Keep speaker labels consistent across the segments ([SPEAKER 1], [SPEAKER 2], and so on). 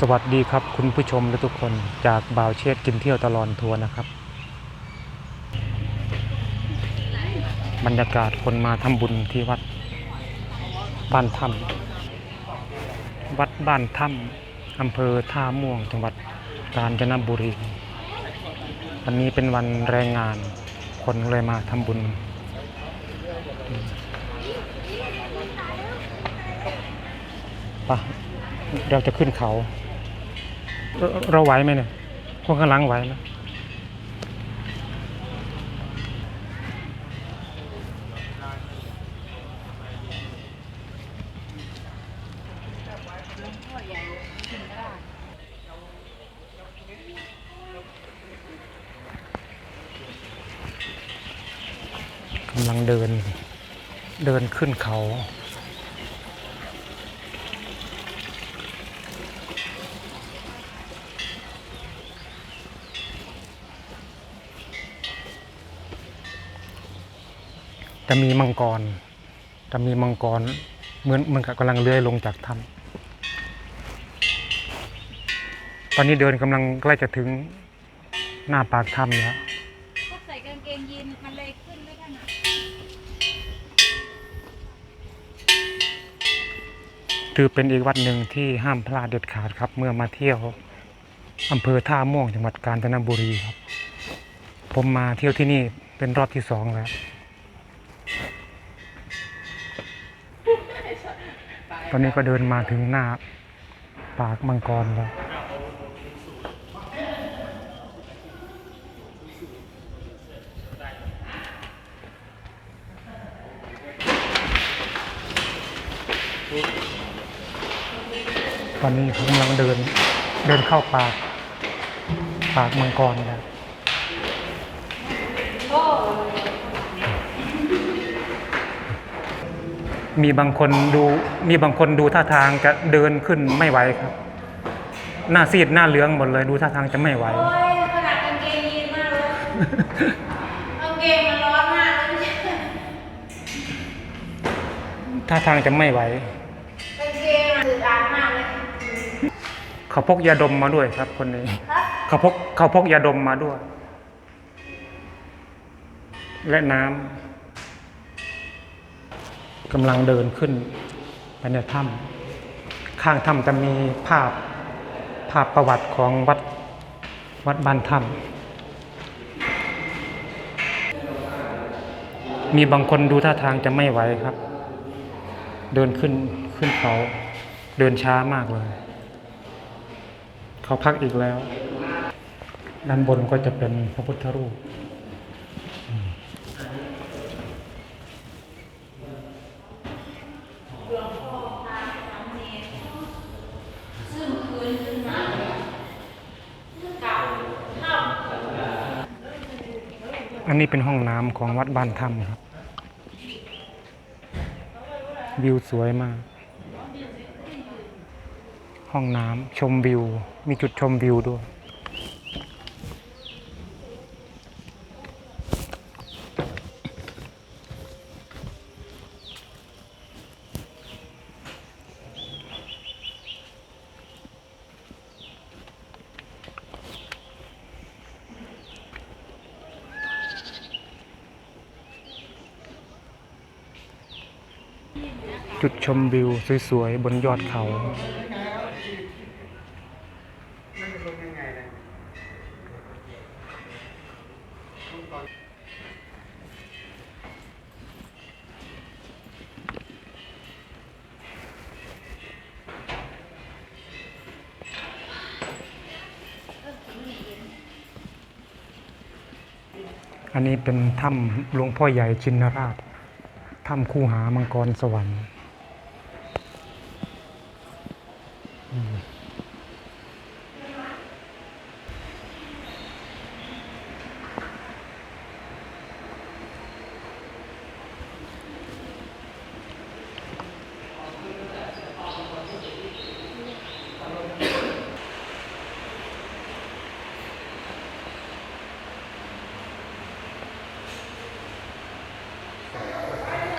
[SPEAKER 1] สวัสดีครับคุณผู้ชมและทุกคนจากบ่าวเชษกินเที่ยวตลอดทัวร์นะครับ บรรยากาศคนมาทำบุญที่วัดบ้านถ้ำวัดบ้านถ้ำอำเภอท่าม่วงจังหวัดกาญจนบุรีวันนี้เป็นวันแรงงาน คนเลยมาทำบุญปะเราจะขึ้นเขา เราไหวไหมเนี่ยพวกข้างหลังไหวไหมกำลังเดินเดินขึ้นเขา จะมีมังกร จะมีมังกร เหมือนเหมันกับกำลังเลื้อยลงจากถ้ำตอนนี้เดินกำลังใกล้จะถึงหน้าปากถ้ำแล้ว
[SPEAKER 2] ก็ใส่กางเกงยีนมันเลยขึ้นไม่ถนัด
[SPEAKER 1] ถือเป็นอีกวัดหนึ่งที่ห้ามพลาดเด็ดขาดครับ เมื่อมาเที่ยวอำเภอท่าม่วงจังหวัดกาญจนบุรีครับ ผมมาเที่ยวที่นี่เป็นรอบที่สองแล้ว ตอนนี้ก็เดินมาถึงหน้าปากมังกรแล้วตอนนี้ผมกำลังเดินเดินเข้าปาก ปากมังกรแล้ว มีบางคนดูมีบางคนดูท่าทางจะเดินขึ้นไม่ไหวครับ หน้าซีดหน้าเหลืองหมดเลยดูท่าทางจะไม่ไหว
[SPEAKER 2] โอ้ยขนาดกางเกงยีนมากเลยกางเกงมันร้อนมากเลยเนี่ย
[SPEAKER 1] ท่าทางจะไม่ไหว
[SPEAKER 2] กางเกงมันอึดอัดมากเลย
[SPEAKER 1] เขาพกยาดมมาด้วยครับ คนนี้เขาพกเขาพกยาดมมาด้วย และน้ำ กำลังเดินขึ้นไปในถ้ำข้างถ้ำจะมีภาพภาพประวัติของวัดวัดบ้านถ้ำมีบางคนดูท่าทางจะไม่ไหวครับ เดินขึ้นขึ้นเขา เดินช้ามากเลย เขาพักอีกแล้ว ด้านบนก็จะเป็นพระพุทธรูป อันนี้เป็นห้องน้ำของวัดบ้านถ้ำครับ วิวสวยมาก ห้องน้ำชมวิว มีจุดชมวิวด้วย จุดชมวิวสวยๆ บนยอดเขาอันนี้เป็นถ้ำหลวงพ่อใหญ่ชินราช ถ้ำคู่หามังกรสวรรค์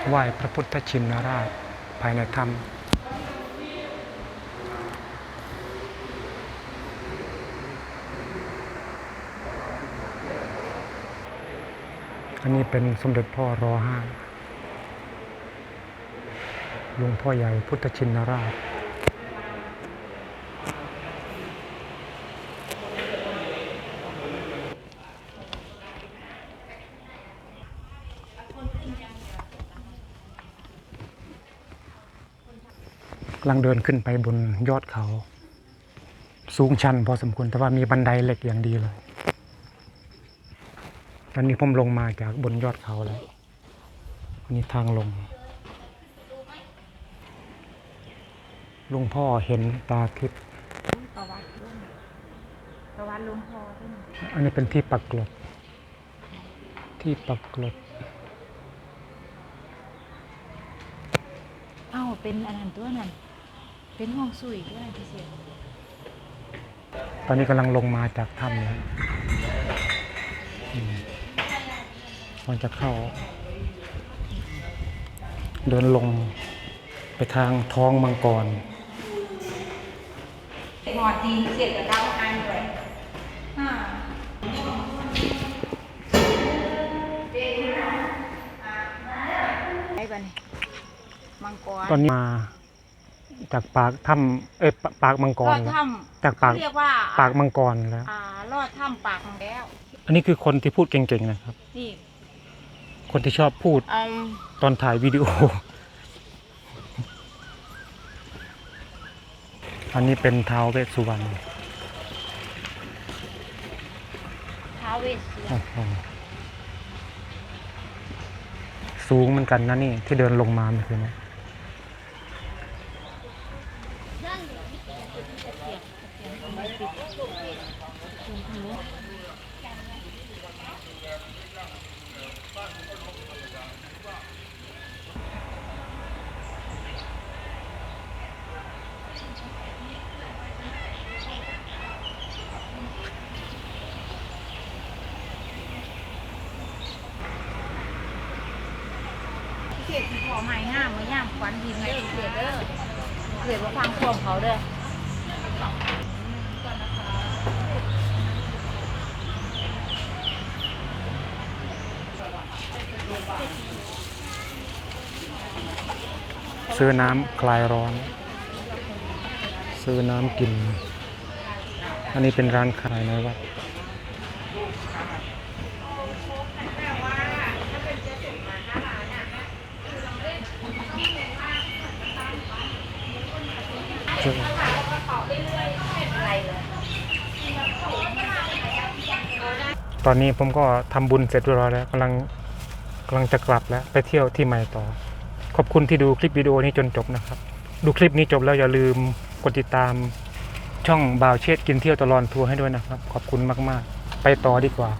[SPEAKER 1] ไหว้พระพุทธชินราชภายในธรรมอันนี้เป็นสมเด็จพ่อรอห้าหลวงพ่อใหญ่พุทธชินราช ลังเดินขึ้นไปบนยอดเขา สูงชันพอสมควรแต่ว่ามีบันไดเหล็กอย่างดีเลยตอนนี้ผมลงมาจากบนยอดเขาแล้วนี่ทางลงลุงพ่อเห็นตาทิพย์
[SPEAKER 2] ประวัติลุงประวัติลุงพอด้วย
[SPEAKER 1] อันนี้เป็นที่ปักกลด ที่ปักกลด
[SPEAKER 2] เอ้าเป็นอันนั้นตัวนั้น เป็นห้องสุยด้วยพี่เสีย
[SPEAKER 1] ตอนนี้กำลังลงมาจากถ้ำแล้วอืมมันจะเข้า เดินลงไปทางท้องมังกร
[SPEAKER 2] หอดดีเสียกับดาวอันเลยอ่าไอ้บัดนมังกร
[SPEAKER 1] ตอนนี้มา จากปากถ้ำเอ้ยปปากมังก
[SPEAKER 2] ล
[SPEAKER 1] ร
[SPEAKER 2] อด
[SPEAKER 1] แล้ว
[SPEAKER 2] ถ้
[SPEAKER 1] จากำปาก
[SPEAKER 2] เขาเรียกว่า
[SPEAKER 1] ปากมังกรแล้ว
[SPEAKER 2] อ่าลอดถ้ำปากมังแล้ว
[SPEAKER 1] อันนี้คือคนที่พูดเก่งๆนะครับ
[SPEAKER 2] นี่
[SPEAKER 1] คนที่ชอบพูด
[SPEAKER 2] อืม
[SPEAKER 1] ตอนถ่ายวิดีโอ อันนี้เป็นท้าวเวสสุวรรณ
[SPEAKER 2] ท้าวเวสสุวรรณ
[SPEAKER 1] โอ้โหสูงเหมือนกันนะนี่ที่เดินลงมาเมื่อคืนนี้
[SPEAKER 2] เสียที่ขอไม้ห้ามมาย่ามควันดินไงเสียเด้อเสียว่าฟังความเขาเด้อ
[SPEAKER 1] ซื้อน้ำคลายร้อน ซื้อน้ำกิน อันนี้เป็นร้านขายในวัด เจอตอนนี้ผมก็ทำบุญเสร็จเรียบร้อยแล้วกำลังกำลังจะกลับแล้วไปเที่ยวที่ใหม่ต่อ ขอบคุณที่ดูคลิปวิดีโอนี้จนจบนะครับ ดูคลิปนี้จบแล้วอย่าลืมกดติดตามช่องบ่าวเชษฐ์กินเที่ยวตลอดทัวร์ให้ด้วยนะครับ ขอบคุณมาก ๆ ไปต่อดีกว่า